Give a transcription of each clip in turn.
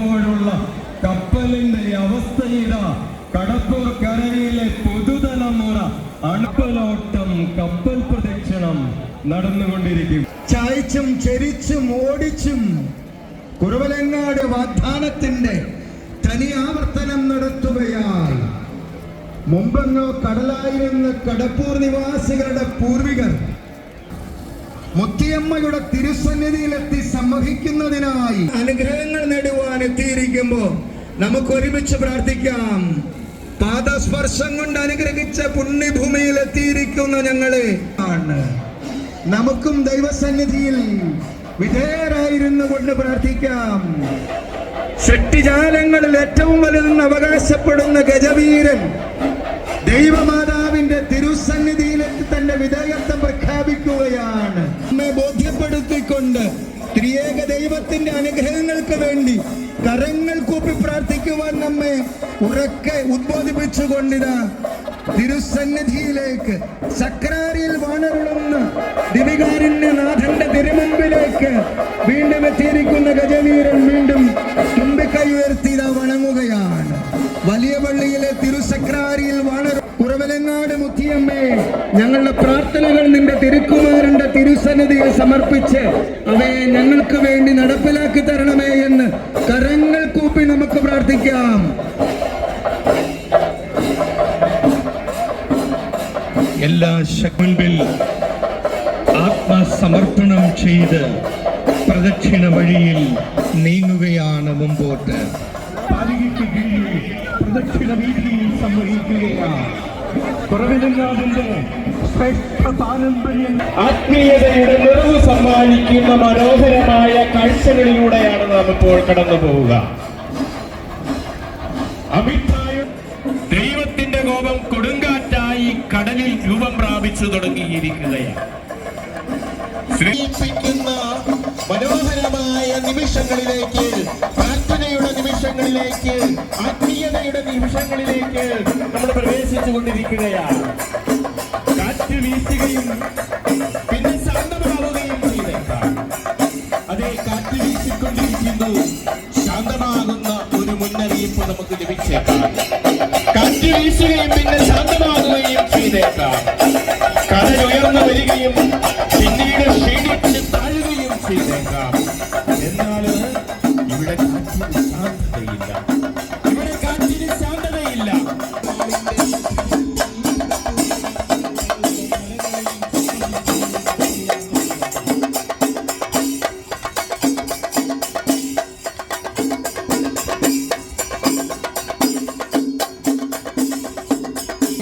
പറയുമ്പോഴുള്ള കപ്പലിന്റെ അവസ്ഥ ഇതാ കടപ്പൂർ കരയിലെ പുതുതലമുറ അണുപ്പലോട്ടം കപ്പൽ പ്രദക്ഷിണം നടന്നുകൊണ്ടിരിക്കും. ചായച്ചും ചെരിച്ചും ഓടിച്ചും കുറവലങ്ങാട് വാഗ്ദാനത്തിന്റെ തനി ആവർത്തനം നടത്തുകയായി. മുമ്പെങ്ങോ കടലായിരുന്ന കടപ്പൂർ നിവാസികളുടെ പൂർവികർ മുത്തിയമ്മയുടെ തിരുസന്നിധിയിലെത്തി നേടുവാൻ എത്തിയിരിക്കുമ്പോ നമുക്ക് ഒരുമിച്ച് പ്രാർത്ഥിക്കാം. പാദസ്പർശം കൊണ്ട് അനുഗ്രഹിച്ച പുണ്യഭൂമിയിൽ എത്തിയിരിക്കുന്ന ഞങ്ങളെ. ആണ്. നമുക്കും ദൈവസന്നിധിയിൽ വിധേയരായിരുന്നു കൊണ്ട് പ്രാർത്ഥിക്കാം. സൃഷ്ടിജാലങ്ങളിൽ ഏറ്റവും വലുതെന്ന് അവകാശപ്പെടുന്ന ഗജവീരൻ ദൈവമാതാവിന്റെ തിരുസന്നിധിയിലേക്ക് തന്റെ വിധേയത്വം പ്രഖ്യാപിക്കുകയാണ്. നമ്മെ ബോധ്യപ്പെടുത്തിക്കൊണ്ട് ത്രിയേക ദൈവത്തിന്റെ അനുഗ്രഹങ്ങൾക്ക് വേണ്ടി കരങ്ങൾ കൂപ്പി പ്രാർത്ഥിക്കുവാൻ നമ്മെ ഉറക്കെ ഉദ്ബോധിപ്പിച്ചുകൊണ്ടിതാ തിരുസന്നിധിയിലേക്ക് സക്രാരിയിൽ വാണരുളുന്ന നാഥന്റെ തിരുമുമ്പിലേക്ക് വീണ്ടും എത്തിയിരിക്കുന്ന ഗജവീരൻ തിരുസന്നിധിയിൽ സമർപ്പിച്ച് അവയെ ഞങ്ങൾക്ക് വേണ്ടി നടപ്പിലാക്കി തരണമേ എന്ന് കരങ്ങൾ കൂപ്പി നമുക്ക് പ്രാർത്ഥിക്കാം. എല്ലാ ശക്മുൻപിൽ ആത്മസമർപ്പണം ചെയ്ത് പ്രദക്ഷിണ വഴിയിൽ നീങ്ങുകയാണ് മുമ്പോട്ട്. പാലികയ്ക്ക് കീഴിൽ പ്രദക്ഷിണ വീതിയിൽ സംവഹിക്കുകയാണ്. ആത്മീയതയുടെ നിറവ് സമ്മാനിക്കുന്ന മനോഹരമായ കാഴ്ചകളിലൂടെയാണ് നാം ഇപ്പോൾ കടന്നു പോവുക ദൈവത്തിന്റെ കോപം കൊടുങ്കാറ്റായി കടലിൽ രൂപം പ്രാപിച്ചു തുടങ്ങിയിരിക്കുകയാണ്. മനോഹരമായ നിമിഷങ്ങളിലേക്ക് നിമിഷങ്ങളിലേക്ക് ആത്മീയതയുടെ നിമിഷങ്ങളിലേക്ക് നമ്മൾ പ്രവേശിച്ചു കൊണ്ടിരിക്കുകയാണ് കാറ്റ് വീശുകയും പിന്നെ ശാന്തമാവുകയും ചെയ്തേക്കാം അതേ കാറ്റ് വീശിക്കൊണ്ടിരിക്കുന്നു. ശാന്തമാകുന്ന ഒരു മുന്നറിയിപ്പ് നമുക്ക് ലഭിച്ചേക്കാം. കാറ്റ് വീശുകയും പിന്നെ ശാന്തമാകുകയും ചെയ്തേക്കാം കടൽ ഉയർന്നു വരികയും പിന്നീട്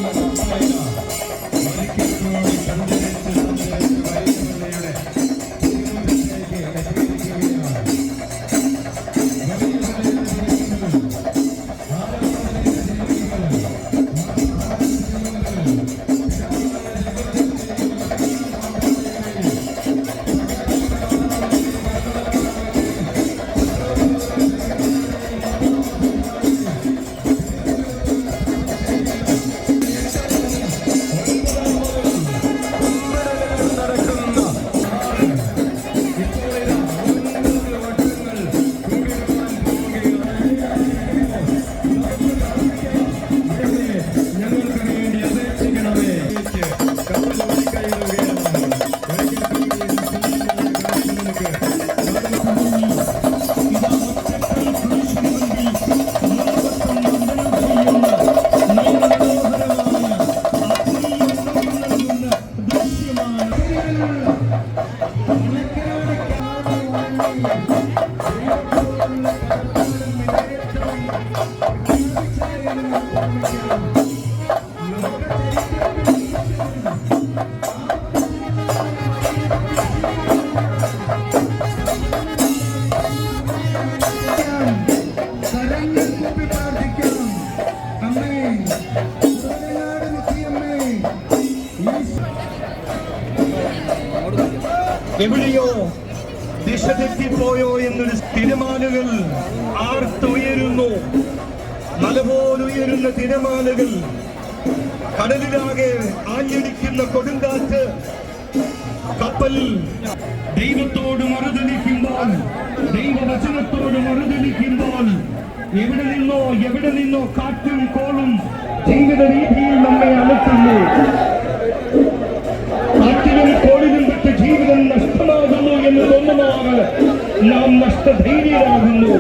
なるほど。തിരമാലകൾ ആർത്തുയരുന്നു മലപോലുയരുന്ന തിരമാലകൾ കടലിലാകെ ആഞ്ഞടിക്കുന്ന കൊടുങ്കാറ്റ് കപ്പൽ ദൈവത്തോട് മറുതലിക്കുമ്പോൾ ദൈവവചനത്തോട് മറുതലിക്കുമ്പോൾ എവിടെ നിന്നോ എവിടെ നിന്നോ കാറ്റും കോളും ജീവിത രീതിയിൽ നമ്മെ അലട്ടുന്നു. കാറ്റിലും കോളിലും പെട്ട് ജീവിതം നഷ്ടമാകുന്നു എന്ന് നാം നഷ്ടധൈര്യരാകുന്നു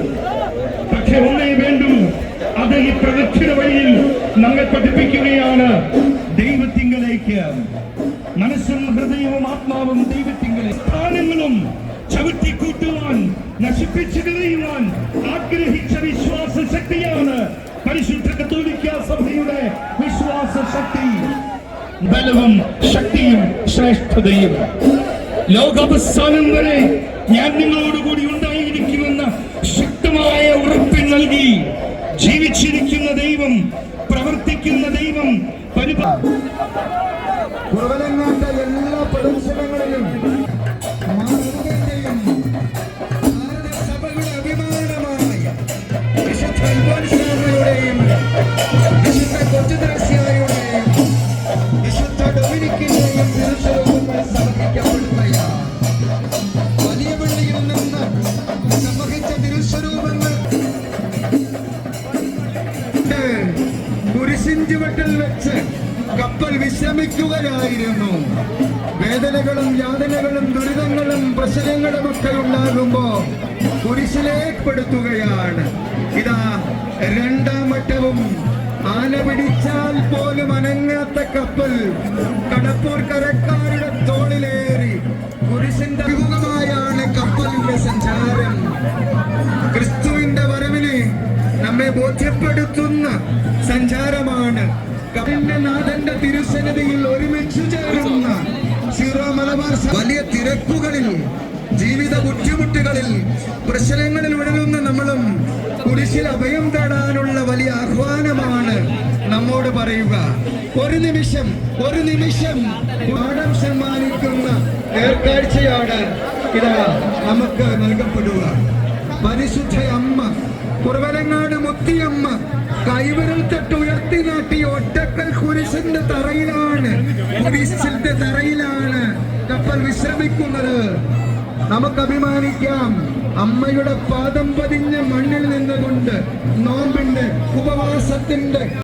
പക്ഷെ ഒന്നേ വേണ്ടും. അത് ഈ പ്രദക്ഷിണ വഴിയിൽ നമ്മെ പഠിപ്പിക്കുകയാണ്. ദൈവത്തിങ്കലേക്ക്. മനസ്സും ഹൃദയവും ആത്മാവും ദൈവത്തിങ്കലേക്ക്. സ്ഥാനങ്ങളും ചവിട്ടിക്കൂട്ടുവാൻ നശിപ്പിച്ചു കളയുവാൻ ആഗ്രഹിച്ച വിശ്വാസ ശക്തിയാണ് പരിശുദ്ധ കത്തോലിക്ക സഭയുടെ വിശ്വാസ ശക്തി ബലവും ശക്തിയും ശ്രേഷ്ഠതയും. ലോകാവസാനം വരെ ഞാൻ നിങ്ങളോടുകൂടി ഉണ്ടായിരിക്കുമെന്ന ശക്തമായ ഉറപ്പ് നൽകി ജീവിച്ചിരിക്കുന്ന ദൈവം പ്രവർത്തിക്കുന്ന ദൈവം പരിപാ എല്ലാ പ്രദർശനങ്ങളിലും പ്രശ്നങ്ങളും ഒക്കെ ഉണ്ടാകുമ്പോ കുരിശിലേർപ്പെടുത്തുകയാണ്. ഇതാ രണ്ടാം വട്ടവും ആന പിടിച്ചാൽ പോലും അനങ്ങാത്ത കപ്പൽ കടപ്പൂർ കരക്കാരുടെ തോളിലേറി കുരിശിന്റെ അഭിമുഖമായാണ് കപ്പലിന്റെ സഞ്ചാരം. ക്രിസ്തുവിന്റെ വരവിനെ നമ്മെ ബോധ്യപ്പെടുത്തുന്ന സഞ്ചാരമാണ്. കവിന്റെ നാഥന്റെ തിരുസന്നിധിയിൽ ഒരുമിച്ച് തിരക്കുകളിൽ ജീവിത ബുദ്ധിമുട്ടുകളിൽ പ്രശ്നങ്ങളിൽ ഉഴലുന്ന നമ്മളും കുരിശിൽ അഭയം തേടാനുള്ള വലിയ ആഹ്വാനമാണ് നമ്മോട് പറയുക. ഒരു നിമിഷം ഒരു നിമിഷം പാഠം സമ്മാനിക്കുന്ന നേർക്കാഴ്ചയാണ് ഇതാ നമുക്ക് നൽകപ്പെടുക. പരിശുദ്ധ അമ്മ കുറവലങ്ങാട് മുത്തിയമ്മ കൈവിരൽ തൊട്ട് ഉയർത്തി നാട്ടി ഒറ്റക്കൽ കുരിശിന്റെ തറയിലാണ്. കുരിശിന്റെ തറയിലാണ് കപ്പൽ വിശ്രമിക്കുന്നത്. നമുക്ക് അഭിമാനിക്കാം. അമ്മയുടെ പാദം പതിഞ്ഞ മണ്ണിൽ നിന്നുകൊണ്ട് നോമ്പിന്റെ ഉപവാസത്തിന്റെ